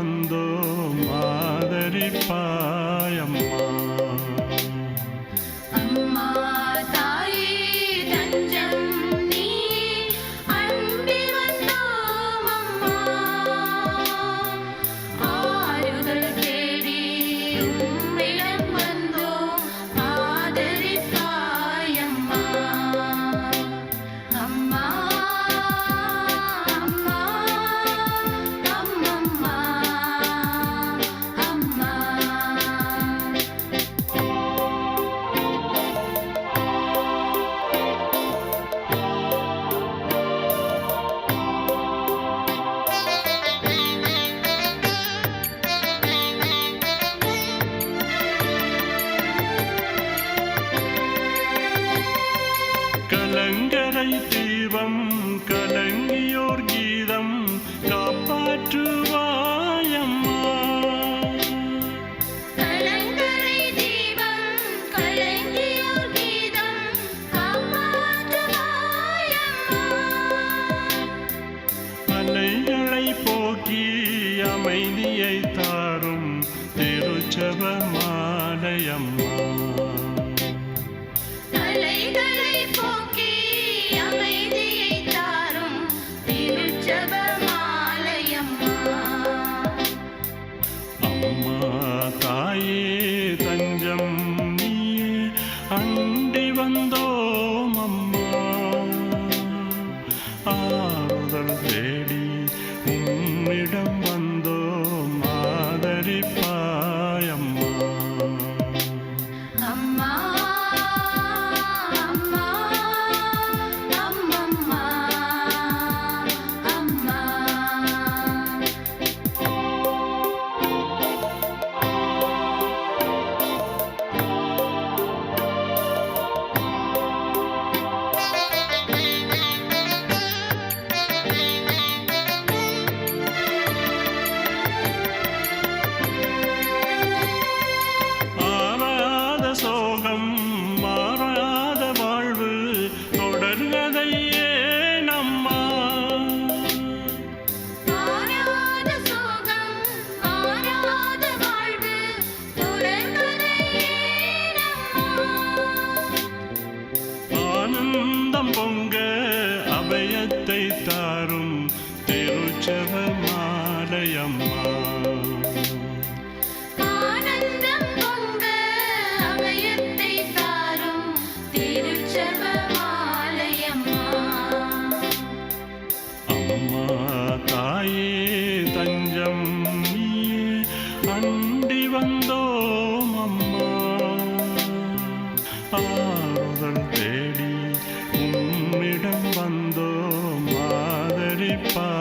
cuando மாலையம்மா உள்ளம் பொங்க அபயத்தை தாரும் திருச்சவ மாலையம்மா அண்டி வந்தோம் அம்மா. ஆ Bye.